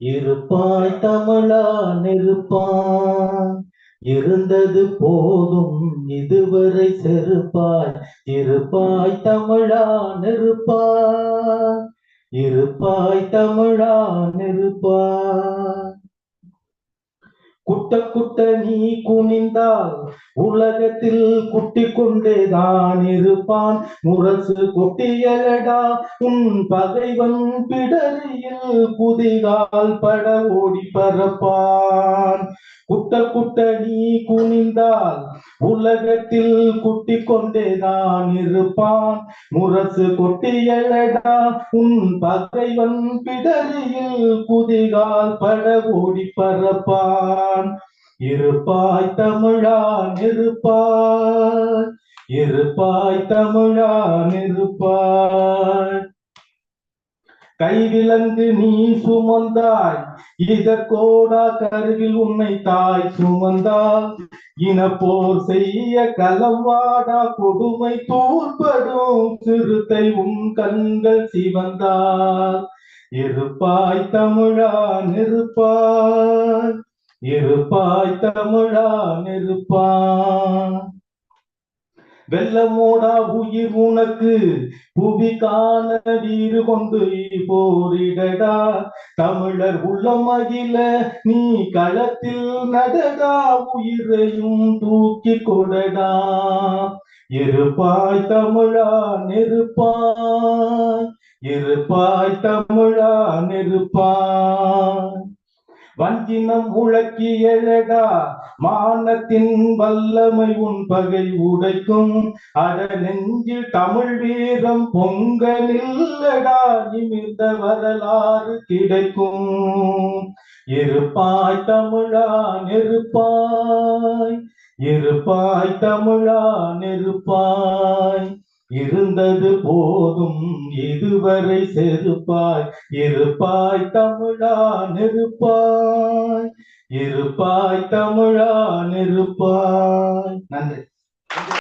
இருப்பாய் தமிழா நெருப்பாய். இருந்தது போதும் இதுவரை செருப்பாய். இருப்பாய் தமிழா நெருப்பாய். இருப்பாய் தமிழா நெருப்பாய். குட்ட குட்ட நீ குனிந்தால் உலகத்தில் குட்டி கொண்டேதான் இருப்பான். முரசு கொட்டியலடா உன் பகைவன் பிடரியில் புதிகால் பட ஓடி பரப்பான் குட்ட குட்ட நீ குனிந்தால் உலகத்தில் குட்டி கொண்டேதான் இருப்பான். முரசு கொட்டியலடா உன் பகைவன் பிடரியில் புதிகால் பட ஓடி பரப்பான் இருப்பாய் தமிழா நிருப்பாய் இருப்பாய் தமிழா இருப்பாய். கைவிலங்கு நீ சுமந்தாய் இதற்கோடா கருவில் உன்னை தாய் சுமந்தால் இனப்போர் செய்ய கலவாடா கொடுமை தூர்படும் சிறுத்தை உன் கண்கள் சிவந்தார் இருப்பாய் தமிழா நிருப்பாய் இருப்பாய் தமிழா நெருப்பாய் வெள்ளமோடா உயிர் உனக்கு புவி காண வீறு கொண்டு போரிடடா. தமிழர் உள்ளம் மகிழ நீ களத்தில் நடடா உயிரையும் தூக்கி கொடடா. இருப்பாய் தமிழா நெருப்பாய் இருப்பாய் தமிழா நெருப்பாய் வஞ்சினம் முழக்கி எழடா மானத்தின் வல்லமை உன் பகை உடைக்கும். அட நெஞ்சில் தமிழ் வீரம் பொங்க நில்லடா நிமிர்ந்த வரலாறு கிடைக்கும். இருப்பாய் தமிழா நெருப்பாய். இருப்பாய் தமிழா நெருப்பாய். இருந்தது போதும் இதுவரை செருப்பாய். இருப்பாய் தமிழா நெருப்பாய். இருப்பாய் தமிழா நெருப்பாய். நன்றி.